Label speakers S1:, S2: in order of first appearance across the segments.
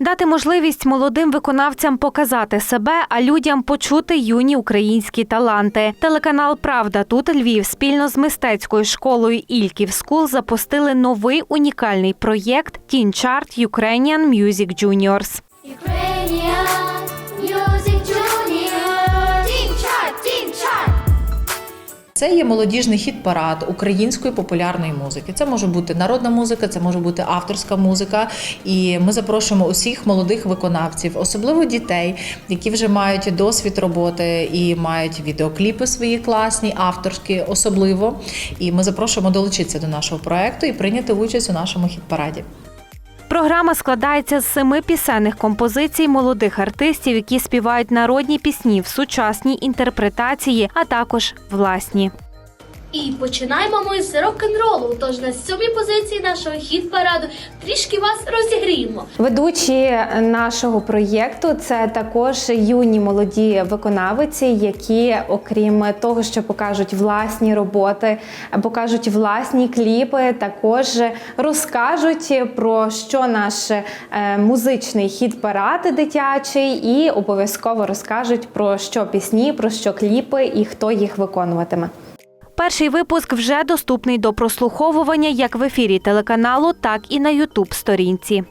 S1: Дати можливість молодим виконавцям показати себе, а людям почути юні українські таланти. Телеканал Правда тут Львів спільно з мистецькою школою Ільків Скул запустили новий унікальний проєкт Teen Chart Ukrainian Music Juniors.
S2: Це є молодіжний хіт-парад української популярної музики. Це може бути народна музика, це може бути авторська музика. І ми запрошуємо усіх молодих виконавців, особливо дітей, які вже мають досвід роботи і мають відеокліпи свої класні, авторські, особливо. І ми запрошуємо долучитися до нашого проекту і прийняти участь у нашому хіт-параді.
S1: Програма складається з семи пісенних композицій молодих артистів, які співають народні пісні в сучасній інтерпретації, а також власні.
S3: І починаємо ми з рок-н-ролу. Тож на сьомій позиції нашого хіт-параду трішки вас розігріємо.
S4: Ведучі нашого проєкту це також юні молоді виконавиці, які, окрім того, що покажуть власні роботи, покажуть власні кліпи, також розкажуть про що наш е, музичний хіт-парад дитячий, і обов'язково розкажуть про що пісні, про що кліпи і хто їх виконуватиме.
S1: Перший випуск вже доступний до прослуховування як в ефірі телеканалу, так і на Ютуб сторінці.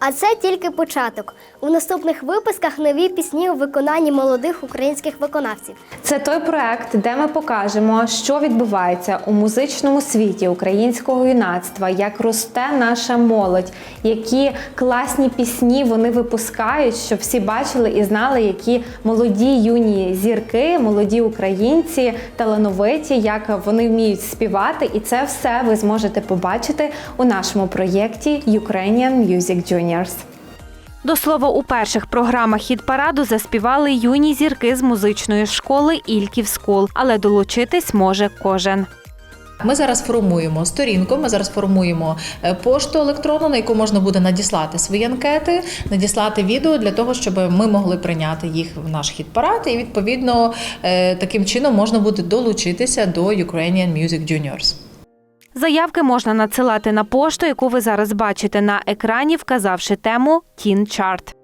S5: А це тільки початок. У наступних випусках нові пісні у виконанні молодих українських виконавців.
S4: Це той проект, де ми покажемо, що відбувається у музичному світі українського юнацтва, як росте наша молодь, які класні пісні вони випускають, щоб всі бачили і знали, які молоді юні зірки, молоді українці, талановиті, як вони вміють співати. І це все ви зможете побачити у нашому проєкті Ukrainian Music Juniors.
S1: До слова, у перших програмах хіт-параду заспівали юні зірки з музичної школи Ільків Скул, але долучитись може кожен.
S2: Ми зараз формуємо сторінку. Ми зараз формуємо е, пошту електронну, на яку можна буде надіслати свої анкети, надіслати відео для того, щоб ми могли прийняти їх в наш хіт-парад. І відповідно е, таким чином можна буде долучитися до Ukrainian Music Juniors.
S1: Заявки можна надсилати на пошту, яку ви зараз бачите на екрані, вказавши тему Тін Chart.